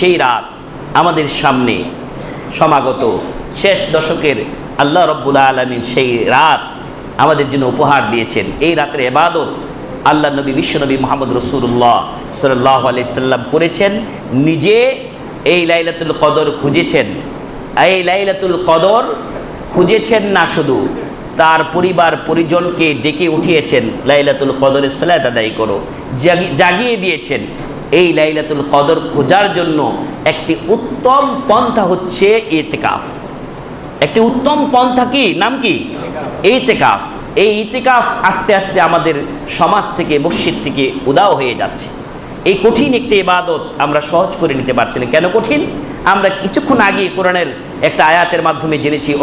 সেই রাত আমাদের সামনে সমাগত শেষ দশকের আল্লাহ রব্বুল আলমিন সেই রাত আমাদের জন্য উপহার দিয়েছেন। এই রাতের এবাদত আল্লাহ নবী বিশ্বনবী মোহাম্মদ রসুল্লাহ সাল্লাহ আলাইসাল্লাম করেছেন। নিজে এই লাইলাতুল কদর খুঁজেছেন। এই লাইলাতুল কদর খুঁজেছেন না শুধু, তার পরিবার পরিজনকে ডেকে উঠিয়েছেন, লাইলাতুল কদরের সালাত আদায় করো। জাগি- জাগিয়ে দিয়েছেন। এই লাইলাতুল কদর খোঁজার জন্য একটি উত্তম পন্থা হচ্ছে ইতেকাফ। একটি উত্তম পন্থা কি? নাম কি? ইতেকাফ। এই ইতেকাফ আস্তে আস্তে আমাদের সমাজ থেকে, মসজিদ থেকে উদাও হয়ে যাচ্ছে। এই কঠিন একটি ইবাদত আমরা সহজ করে নিতে পারছি না। কেন কঠিন? আমরা কিছুক্ষণ আগে কোরআনের একটা আয়াতের মাধ্যমে জেনেছি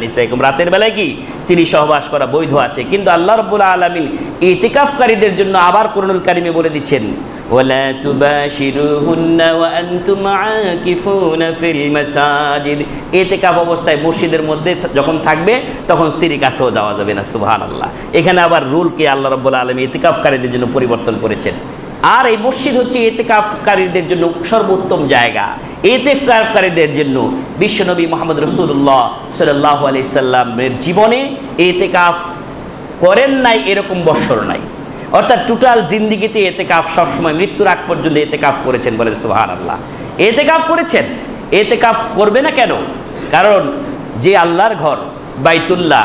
নিসাইকুম। রাতের বেলায় কি স্ত্রী সহবাস করা বৈধ আছে? কিন্তু আল্লাহ রাব্বুল আলামিন ইতিকাফকারীদের জন্য আবার কোরআনুল কারিমে বলে দিচ্ছেন মাসাজিদ। অবস্থায় মসজিদের মধ্যে যখন থাকবে, তখন স্ত্রীর কাছেও যাওয়া যাবে না, সুবহানাল্লাহ। এখানে আবার রুলকে আল্লাহ রাব্বুল আলামিন ইতিকাফকারীদের জন্য পরিবর্তন করেছেন। আর এই মসজিদ হচ্ছে এতেকাফকারীদের জন্য সর্বোত্তম জায়গা। এতেকাফকারীদের জন্য বিশ্বনবী মোহাম্মদ রসুল্লাহ সাল্লাহ আলি সাল্লামের জীবনে এতেকাফ করেন নাই, এরকম বৎসর নাই। অর্থাৎ টোটাল জিন্দিগিতে এতেকাফ সবসময় মৃত্যুর আগ পর্যন্ত এতেকাফ করেছেন বলেন সুহান আল্লাহ এতেকাফ করেছেন, এতেকাফ করবে না কেন? কারণ যে আল্লাহর ঘর, বাইতুল্লাহ,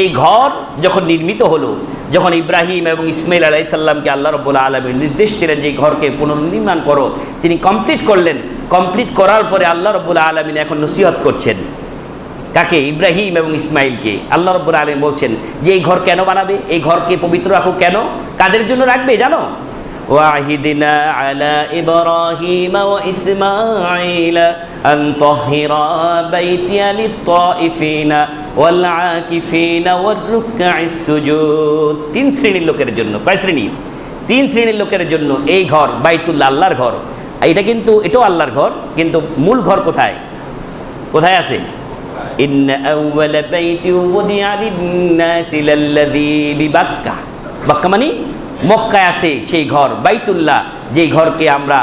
এই ঘর যখন নির্মিত হলো যখন ইব্রাহিম এবং ইসমাইল আলাইসাল্লামকে আল্লাহ রব্বুল আলমীর নির্দেশ দিলেন যে ঘরকে পুনর্নির্মাণ করো, তিনি কমপ্লিট করলেন। কমপ্লিট করার পরে আল্লাহ রব্বুল আলমিন এখন নসিহত করছেন। কাকে? ইব্রাহিম এবং ইসমাইলকে। আল্লাহ রব্বুল আলম বলছেন, যে এই ঘর কেন বানাবে? এই ঘরকে পবিত্র রাখো কেন? কাদের জন্য রাখবে জানো? وعهدنا على إبراهيم وإسماعيل أن طهر بيتي للطائفين والعاكفين والركع السجود তিন শ্রেণীর লোকের জন্য কয় শ্রেণী তিন শ্রেণীর লোকের জন্য এই ঘর বাইতুল্লাহ আল্লাহর ঘর এটা কিন্তু এটাও আল্লাহর ঘর কিন্তু মূল ঘর কোথায় কোথায় আছে إن أول بيت وضع للناس للذي ببكة বাক্কা মানে মক্কায় আছে সেই ঘর, বাইতুল্লাহ, যেই ঘরকে আমরা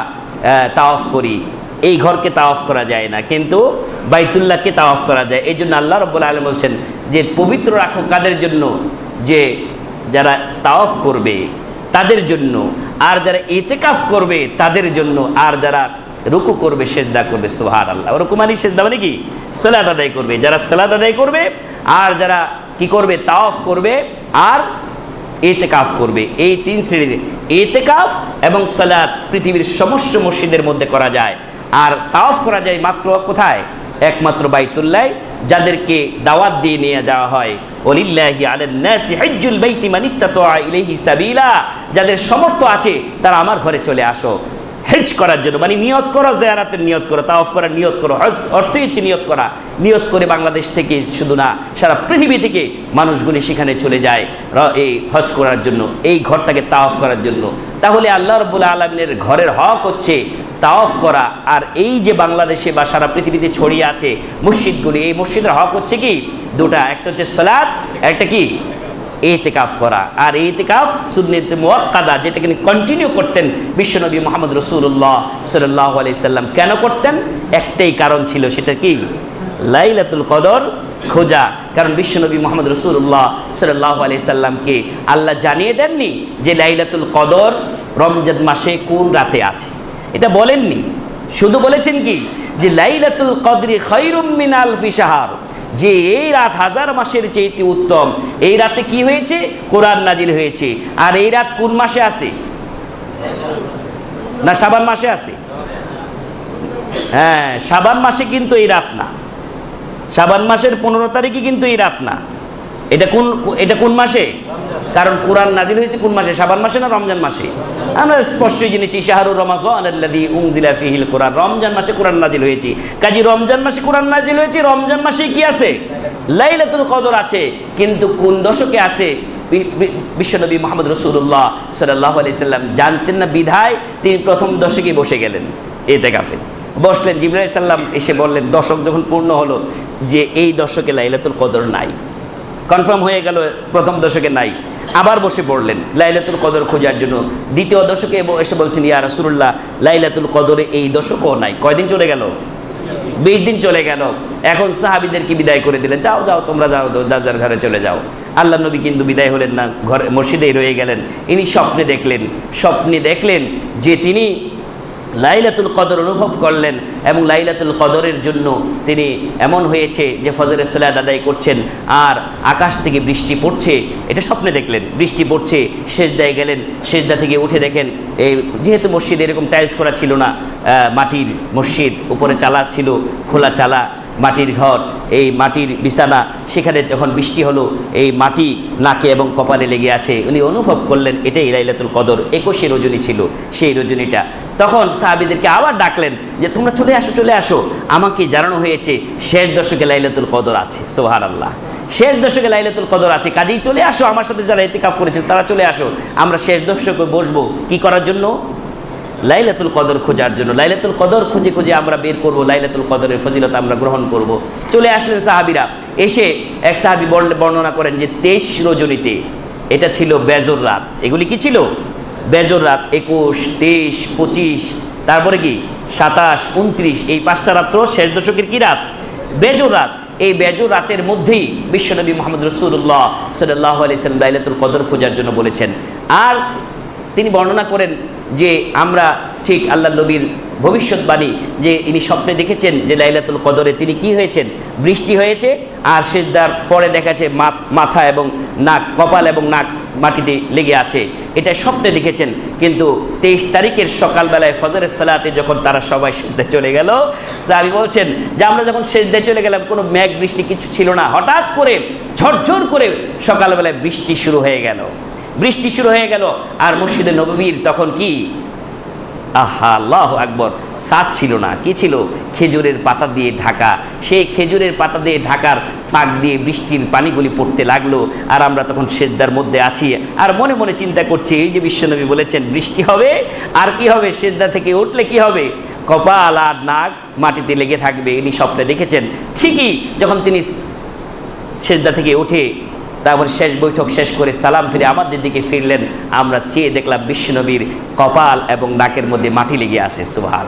তাওয়াফ করি। এই ঘরকে তাওয়াফ করা যায় না, কিন্তু বাইতুল্লাহকে তাওয়াফ করা যায়। এই জন্য আল্লাহ রব্বুল আলম বলছেন যে, পবিত্র রাখো কাদের জন্য? যে, যারা তাওয়াফ করবে তাদের জন্য, আর যারা ইতেকাফ করবে তাদের জন্য, আর যারা রুকু করবে, সেজদা করবে সোহার আল্লাহ রুকু মানে সেজদা মানে কি? সালাদ আদায় করবে। যারা সালাদ আদায় করবে, আর যারা কি করবে? তাওয়াফ করবে, আর এতেকাফ করবে। এই তিন শ্রেণীতে এতেকাফ এবং সালাদ পৃথিবীর সমস্ত মসজিদের মধ্যে করা যায়। আর তাওয়াফ করা যায় মাত্র কোথায়? একমাত্র বাইতুল্লাহ, যাদেরকে দাওয়াত দিয়ে নিয়ে যাওয়া হয়। যাদের সমর্থ আছে তারা আমার ঘরে চলে আসো। হেজ করার জন্য মানে নিয়ত করো জেয়ারাতের নিয়ত করো, তাওয়াফ করার নিয়ত করো, হজ অর্থই হচ্ছে নিয়ত করা। নিয়ত করে বাংলাদেশ থেকে শুধু না, সারা পৃথিবী থেকে মানুষগুলি সেখানে চলে যায় এই হজ করার জন্য, এই ঘরটাকে তাওয়াফ করার জন্য। তাহলে আল্লাহ রব্বুল আলমিনের ঘরের হক হচ্ছে তাওয়াফ করা, আর এই যে বাংলাদেশে বা সারা পৃথিবীতে ছড়িয়ে আছে মসজিদগুলি, এই মসজিদের হক হচ্ছে কি? দুটা, একটা হচ্ছে সালাদ একটা কি? এতেকাফ করা। আর এতেকাফ সুন্নিতে মোয়াক্কাদা, যেটাকে কন্টিনিউ করতেন বিশ্বনবী মোহাম্মদ রসুল্লাহ সাল্লাহ আলি সাল্লাম। কেন করতেন? একটাই কারণ ছিল, সেটা কি? লাইলাতুল কদর, খোঁজা। কারণ বিশ্বনবী মোহাম্মদ রসুল্লাহ সাল্লাহ আলি সাল্লামকে আল্লাহ জানিয়ে দেননি যে লাইলাতুল কদর রমজান মাসে কোন রাতে আছে। এটা বলেননি। শুধু বলেছেন কি? যে লাইলাতুল কদরি খৈরুম মিন আলফি সাহার যে এই রাত হাজার মাসের চেয়েতে উত্তম। এই রাতে কি হয়েছে? কোরআন নাজিল হয়েছে। আর এই রাত কোন মাসে আছে? না সাবান মাসে আছে? হ্যাঁ সাবান মাসে কিন্তু এই রাত না। সাবান মাসের পনেরো তারিখে কিন্তু এই রাত না। এটা কোন এটা কোন মাসে? কারণ কোরআন নাজিল হয়েছে কোন মাসে? সাবান মাসে না রমজান মাসে? আমরা স্পষ্টই জেনেছি, শাহরুর রমাজান উনজিলা ফিহিল কোরআন। রমজান মাসে কোরআন নাজিল হয়েছে। কাজী রমজান মাসে কোরআন নাজিল হয়েছে, রমজান মাসে কি আছে? লাইলাতুল কদর আছে, কিন্তু কোন দশকে আছে? বিশ্বনবী মোহাম্মদ রসুল্লাহ সাল্লাহ আলি সাল্লাম জানতেন না বিধায় তিনি প্রথম দশকে বসে গেলেন। এতে কাফে বসলেন জিবরাই সাল্লাম, এসে বললেন, দশক যখন পূর্ণ হলো, যে এই দশকে লাইলাতুল কদর নাই। কনফার্ম হয়ে গেল, প্রথম দশকে নাই। আবার বসে পড়লেন লাইলাতুল কদর খোঁজার জন্য। দ্বিতীয় দশকে এসে বলছেন, ইয়া রাসূলুল্লাহ, লাইলাতুল কদরে এই দশকও নাই। কয়দিন চলে গেল? বিশ দিন চলে গেল। এখন সাহাবিদেরকে বিদায় করে দিলেন। যাও যাও, তোমরা যাও, যার যার ঘরে চলে যাও। আল্লাহ নবী কিন্তু বিদায় হলেন না, ঘরে মসজিদেই রয়ে গেলেন। ইনি স্বপ্নে দেখলেন স্বপ্নে দেখলেন যে তিনি লাইলাতুল কদর অনুভব করলেন এবং লাইলাতুল কদরের জন্য তিনি এমন হয়েছে যে ফজরের সালাদ আদায় করছেন। আর আকাশ থেকে বৃষ্টি পড়ছে, এটা স্বপ্নে দেখলেন। বৃষ্টি পড়ছে, সেজদায় গেলেন, সেজদা থেকে উঠে দেখেন এই যেহেতু মসজিদ এরকম টাইলস করা ছিল না মাটির মসজিদ উপরে চালা ছিল, খোলা চালা, মাটির ঘর, এই মাটির বিছানা, সেখানে যখন বৃষ্টি হলো, এই মাটি নাকে এবং কপালে লেগে আছে। উনি অনুভব করলেন, এটাই লাইলাতুল কদর, একুশে রজনী ছিল, সেই রজনীটা। তখন সাহাবিদেরকে আবার ডাকলেন যে, তোমরা চলে আসো চলে আসো। আমাকে জানানো হয়েছে, শেষ দশকে লাইলাতুল কদর আছে সোহার আল্লাহ শেষ দশকে লাইলাতুল কদর আছে, কাজেই চলে আসো। আমার সাথে যারা এতেকাফ করেছেন, তারা চলে আসো। আমরা শেষ দশকে বসবো, কি করার জন্য? লাইলাতুল কদর খোঁজার জন্য। লাইলাতুল কদর খুঁজে খুঁজে আমরা বের করব, লাইলাতুল কদরের ফজিলত আমরা গ্রহণ করব। চলে আসলেন সাহাবিরা। এসে এক সাহাবি বর্ণ- বর্ণনা করেন যে, তেইশ রজনীতে এটা ছিল বেজর রাত। এগুলি কি ছিল? বেজর রাত একুশ, তেইশ, পঁচিশ, তারপরে কি? সাতাশ, উনত্রিশ, এই পাঁচটা রাত্র শেষ দশকের কি রাত? বেজর রাত। এই বেজর রাতের মধ্যেই বিশ্বনবী মোহাম্মদ রসুল্লাহ সাল্লাহ আলিয়াল্লাম লাইলাতুল কদর খোঁজার জন্য বলেছেন। আর তিনি বর্ণনা করেন যে আমরা ঠিক আল্লাহ নবীর ভবিষ্যৎবাণী যে ইনি স্বপ্নে দেখেছেন যে লাইলাতুল কদরে তিনি কি হয়েছেন? বৃষ্টি হয়েছে আর সেজদার পরে দেখাচ্ছে মাথা এবং নাক, কপাল এবং নাক মাটিতে লেগে আছে। এটা স্বপ্নে দেখেছেন, কিন্তু তেইশ তারিখের সকালবেলায় ফজরের সালাতে যখন তারা সবাই সেজদায় চলে গেল, সাহাবি বলছেন যে আমরা যখন সেজদায় চলে গেলাম, কোনো মেঘ বৃষ্টি কিছু ছিল না। হঠাৎ করে, ঝরঝর করে সকালবেলায় বৃষ্টি শুরু হয়ে গেল। বৃষ্টি শুরু হয়ে গেল আর মসজিদে নববীর তখন কি? আহা আকবর। সাত ছিল না। কি ছিল? খেজুরের পাতা দিয়ে ঢাকা। সেই খেজুরের পাতা দিয়ে ঢাকার ফাঁক দিয়ে বৃষ্টির পানিগুলি পড়তে লাগল আর আমরা তখন সেজদার মধ্যে আছি। আর মনে মনে চিন্তা করছি, এই যে বিশ্বনবী বলেছেন, বৃষ্টি হবে? আর কি হবে? সেজদা থেকে উঠলে কি হবে? কপাল আর নাক মাটিতে লেগে থাকবে, ইনি স্বপ্নে দেখেছেন। ঠিকই, যখন তিনি সেজদা থেকে উঠে তারপর শেষ বৈঠক শেষ করে সালাম ফিরে আমাদের দিকে ফিরলেন। আমরা চেয়ে দেখলাম বিশ্বনবীর কপাল এবং নাকের মধ্যে মাটি লেগে আছে সুহান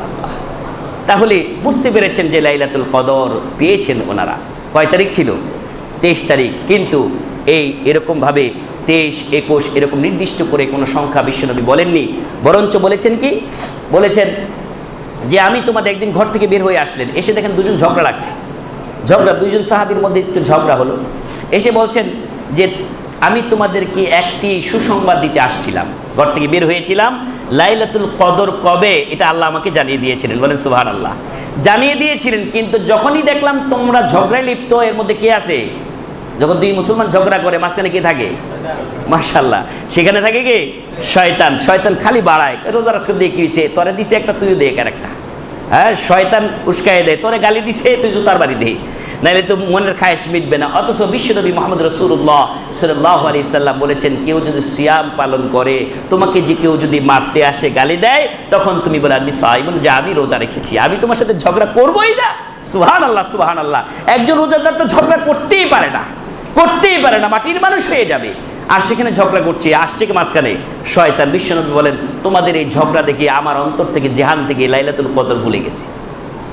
তাহলে বুঝতে পেরেছেন যে লাইলাতুল কদর পেয়েছেন ওনারা। কয় তারিখ ছিল? তেইশ তারিখ। কিন্তু এই এরকমভাবে তেইশ, একুশ এরকম নির্দিষ্ট করে কোনো সংখ্যা বিশ্বনবী বলেননি। বরঞ্চ বলেছেন কি? বলেছেন যে আমি তোমাদের একদিন ঘর থেকে বের হয়ে আসলেন। এসে দেখেন দুজন ঝগড়া লাগছে। ঝগড়া, দুইজন সাহাবির মধ্যে একটু ঝগড়া হলো। এসে বলছেন যে, আমি তোমাদেরকে একটি সুসংবাদ দিতে আসছিলাম। ঘর থেকে বের হয়েছিলাম। লাইলাতুল কদর কবে? এটা আল্লাহ আমাকে জানিয়ে দিয়েছিলেন। বলেন সুহান আল্লাহ জানিয়ে দিয়েছিলেন, কিন্তু যখনই দেখলাম তোমরা ঝগড়ায় লিপ্ত, এর মধ্যে কে আছে? যখন দুই মুসলমান ঝগড়া করে, মাঝখানে কে থাকে? মাশাল্লাহ সেখানে থাকে কে? শয়তান। শয়তান খালি বাড়ায়। রোজা রাজকে দিয়ে কি তোরে দিছে একটা, তুইও দেখ আর একটা হ্যাঁ শয়তান উস্কায় দেয়, তোরে গালি দিছে, তুই জুতার বাড়ি দে। নাইলে তো মনের খায়েশ মিটবে না। অথচ বিশ্বনবী মোহাম্মদ রসুল্লাহ সাল্লাহ আলি সাল্লাম বলেছেন, কেউ যদি সিয়াম পালন করে, তোমাকে যে কেউ যদি মারতে আসে, গালি দেয়, তখন তুমি বলে, আমি সাইমন, যে আমি রোজা রেখেছি। আমি তোমার সাথে ঝগড়া করবোই না। সুহান আল্লাহ সুহান আল্লাহ একজন রোজাদার তো ঝগড়া করতেই পারে না, করতেই পারে না, মাটির মানুষ হয়ে যাবে। আর সেখানে ঝগড়া করছে, আসছে কি মাঝখানে? শয়তান বিশ্বনবী বলেন, তোমাদের এই ঝগড়া দেখে আমার অন্তর থেকে জেহান থেকে লাইলাতুল কদর ভুলে গেছি।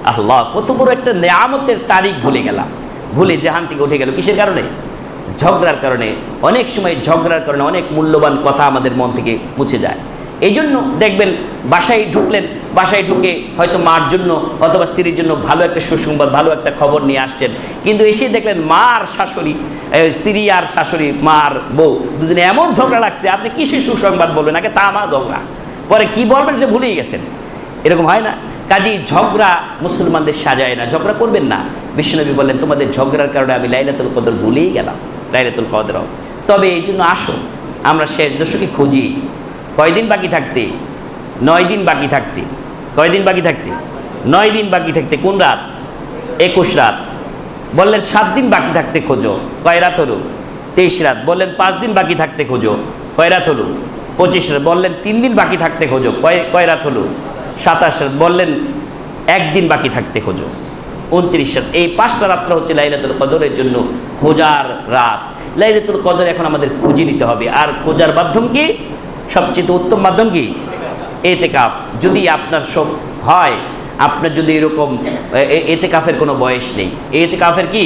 আল্লাহ, কত বড় একটা নেয়ামতের তারিখ ভুলে গেলাম। ভুলে জেহান থেকে উঠে গেল। কিসের কারণে? ঝগড়ার কারণে। অনেক সময় ঝগড়ার কারণে অনেক মূল্যবান কথা আমাদের মন থেকে মুছে যায়। এই জন্য দেখবেন বাসায় ঢুকলেন, বাসায় ঢুকে হয়তো মার জন্য অথবা স্ত্রীর জন্য ভালো একটা সুসংবাদ, ভালো একটা খবর নিয়ে আসছেন। কিন্তু এসে দেখলেন মা আর শাশুড়ি স্ত্রী আর শাশুড়ি, মার বউ দুজনে এমন ঝগড়া লাগছে, আপনি কিসের সুসংবাদ বলবেন? আগে তা মা ঝগড়া। পরে কি বলবেন সে ভুলেই গেছেন। এরকম হয় না? কাজী ঝগড়া মুসলমানদের সাজায় না, ঝগড়া করবেন না। বিশ্বনবী বললেন, তোমাদের ঝগড়ার কারণে আমি লাইলাতুল কদর ভুলেই গেলাম, লাইলাতুল কদর। তবে এই জন্য আসো, আমরা শেষ দশকে খুঁজি। কয়দিন বাকি থাকতে? নয় দিন বাকি থাকতে। কয়দিন বাকি থাকতে? নয় দিন বাকি থাকতে কোন রাত? একুশ রাত। বললেন, সাত দিন বাকি থাকতে খোঁজো। কয় রাত হলো? তেইশ রাত। বললেন, পাঁচ দিন বাকি থাকতে খোঁজো। কয় রাত হলো? পঁচিশ রাত। বললেন, তিন দিন বাকি থাকতে খোঁজো। কয় কয় রাত হলো? সাতাশ রাত। বললেন একদিন বাকি থাকতে খোঁজো। উনত্রিশ রাত। এই পাঁচটা রাত্র হচ্ছে লাইলাতুল কদরের জন্য খোঁজার রাত। লাইলাতুল কদর এখন আমাদের খুঁজে নিতে হবে। আর খোঁজার মাধ্যম কি? সবচেয়ে উত্তম মাধ্যম কি? এতে কাফ যদি আপনার সব হয়, আপনার যদি এরকম এতে কাফের কোনো বয়স নেই। এতে কাফের কি?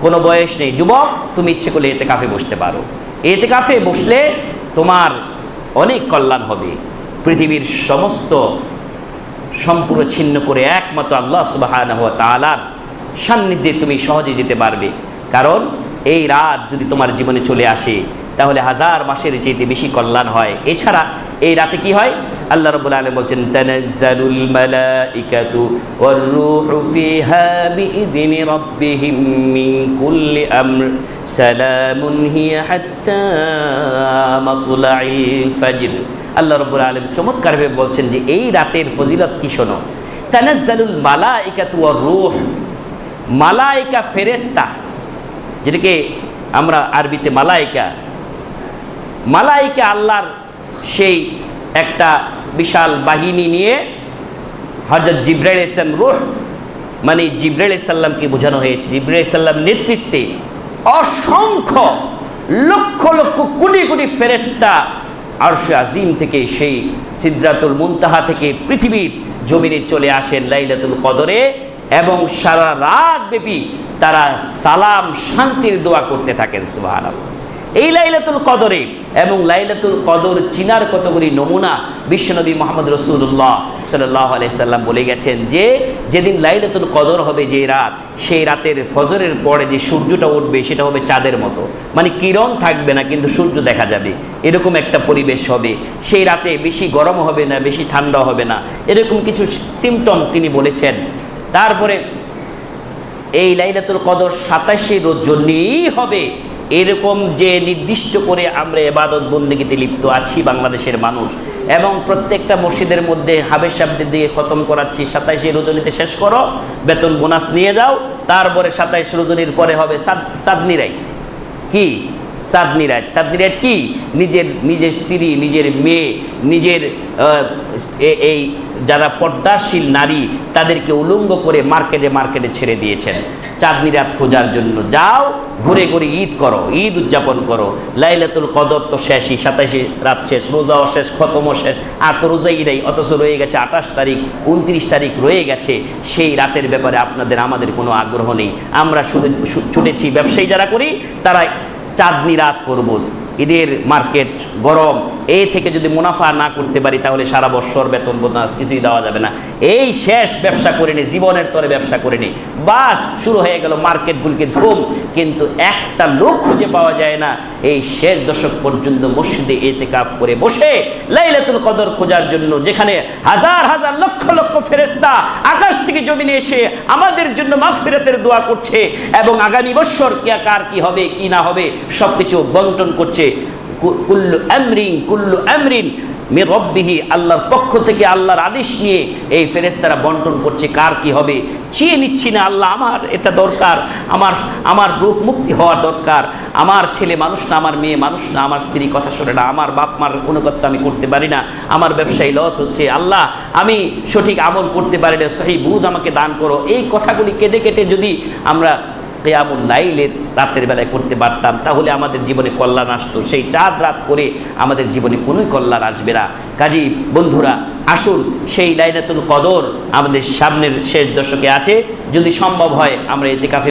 কোনো বয়স নেই। যুবক, তুমি ইচ্ছে করলে এতে কাফে বসতে পারো। এতে কাফে বসলে তোমার অনেক কল্যাণ হবে। পৃথিবীর সমস্ত সম্পূর্ণ ছিন্ন করে একমাত্র আল্লাহ সুবাহ তালার সান্নিধ্যে তুমি সহজে যেতে পারবে। কারণ এই রাত যদি তোমার জীবনে চলে আসে তাহলে হাজার মাসের চেয়ে বেশি কল্যাণ হয়। এছাড়া এই রাতে কি হয়? আল্লাহ রবুল আলম বলছেন, তানাজ্জালুল মালাইকাতু ওয়ার রূহু ফিহা বিইذনি রাব্বিহিম মিন কুল্লি আমর। সালামুন হিয়া হাত্তা মাতলাইল ফাজর। আল্লাহ রবুল আলম চমৎকারভাবে বলছেন যে, এই রাতের ফজিলত কি শোনো? তানাজ্জালুল মালাইকাতু ওয়ার রূহ মালাইকা ফেরেস্তা যেটাকে আমরা আরবিতে মালাইকা মালাইকা আল্লাহর সেই একটা বিশাল বাহিনী নিয়ে হজরত জিব্রাইল ইসলাম রুহ মানে জিব্রাইল ইসাল্লামকে বোঝানো হয়েছে। জিব্রাইল ইসাল্লাম নেতৃত্বে অসংখ্য লক্ষ লক্ষ কোটি কোটি ফেরেস্তা আরশে আজিম থেকে সেই সিদ্ধাতুল মুনতাহা থেকে পৃথিবীর জমিনে চলে আসেন লাইলাতুল কদরে এবং সারা রাত ব্যাপী তারা সালাম শান্তির দোয়া করতে থাকেন সুবাহ এই লাইলাতুল কদরে এবং লাইলাতুল কদর চিনার কতগুলি নমুনা বিশ্বনবী মোহাম্মদ রসুল্লাহ সাল্লাহ আলাইসাল্লাম বলে গেছেন যে, যেদিন লাইলাতুল কদর হবে যে রাত, সেই রাতের ফজরের পরে যে সূর্যটা উঠবে সেটা হবে চাঁদের মতো। মানে কিরণ থাকবে না, কিন্তু সূর্য দেখা যাবে। এরকম একটা পরিবেশ হবে। সেই রাতে বেশি গরম হবে না, বেশি ঠান্ডা হবে না। এরকম কিছু সিমটম তিনি বলেছেন। তারপরে এই লাইলাতুল কদর সাতাশে রজনীই হবে। এরকম যে নির্দিষ্ট করে আমরা এবাদত বন্দিগিতে লিপ্ত আছি বাংলাদেশের মানুষ, এবং প্রত্যেকটা মসজিদের মধ্যে হাবের শাব্দের দিয়ে খতম করাচ্ছি, সাতাইশে রজনীতে শেষ করো, বেতন বোনাস নিয়ে যাও, তারপরে সাতাইশ রজনীর পরে হবে চাঁদনি রাইত। কি? চাঁদনি রাত চাঁদনি রাত কি? নিজের নিজের স্ত্রী, নিজের মেয়ে, নিজের এই যারা পর্দাশীল নারী, তাদেরকে উলঙ্গ করে মার্কেটে মার্কেটে ছেড়ে দিয়েছেন। চাঁদনি রাত খোঁজার জন্য যাও, ঘুরে ঘুরে ঈদ করো, ঈদ উদযাপন করো। লাইলাতুল কদর তো শেষই, সাতাশে রাত শেষ, রোজাও শেষ, খতমও শেষ, আর তো রোজাই নেই, অথচ রয়ে গেছে আঠাশ তারিখ, উনত্রিশ তারিখ রয়ে গেছে। সেই রাতের ব্যাপারে আপনাদের, আমাদের কোনো আগ্রহ নেই। আমরা ছুটেছি ব্যবসায়ী যারা করি তারা চাঁদনি রাত করব। ঈদের মার্কেট গরম এই থেকে যদি মুনাফা না করতে পারি, তাহলে সারা বছর বেতন বোনাস কিছুই দেওয়া যাবে না। এই শেষ ব্যবসা করে নি জীবনের তরে ব্যবসা করে নি বাস, শুরু হয়ে গেল মার্কেটগুলিকে ধুম, কিন্তু একটা লোক খুঁজে পাওয়া যায় না। এই শেষ দশক পর্যন্ত মসজিদে এতে কাপ করে বসে লাইলাতুল কদর খোঁজার জন্য, যেখানে হাজার হাজার লক্ষ লক্ষ ফেরেস্তা আকাশ থেকে জমিনে এসে আমাদের জন্য মাগফিরাতের দোয়া করছে এবং আগামী বছর কে, কার কি হবে, কি না হবে সব কিছু বন্টন করছে। কুল্লু আমরিন কুল্লু আমরিন মে রব্বিহি, আল্লাহর পক্ষ থেকে আল্লাহর আদেশ নিয়ে এই ফেরেস্তারা বন্টন করছে, কার কি হবে? চেয়ে নিচ্ছি না, আল্লাহ আমার এটা দরকার, আমার আমার রূপ মুক্তি হওয়ার দরকার, আমার ছেলে মানুষ না, আমার মেয়ে মানুষ না, আমার স্ত্রী কথা শোনে না, আমার বাপ মার অনুগত্য আমি করতে পারি না, আমার ব্যবসায়ী লস হচ্ছে, আল্লাহ আমি সঠিক আমল করতে পারি না, সহি বুঝ আমাকে দান করো, এই কথাগুলি কেটে কেটে যদি আমরা কেয়ামুল লাইলের রাতের বেলায় করতে পারতাম, তাহলে আমাদের জীবনে কল্যাণ আসতো। সেই চাঁদ রাত করে আমাদের জীবনে কোনোই কল্যাণ আসবে না। কাজী, বন্ধুরা, আসুন, সেই লাইলাতুল কদর আমাদের সামনের শেষ দশকে আছে। যদি সম্ভব হয়, আমরা এতে কাফে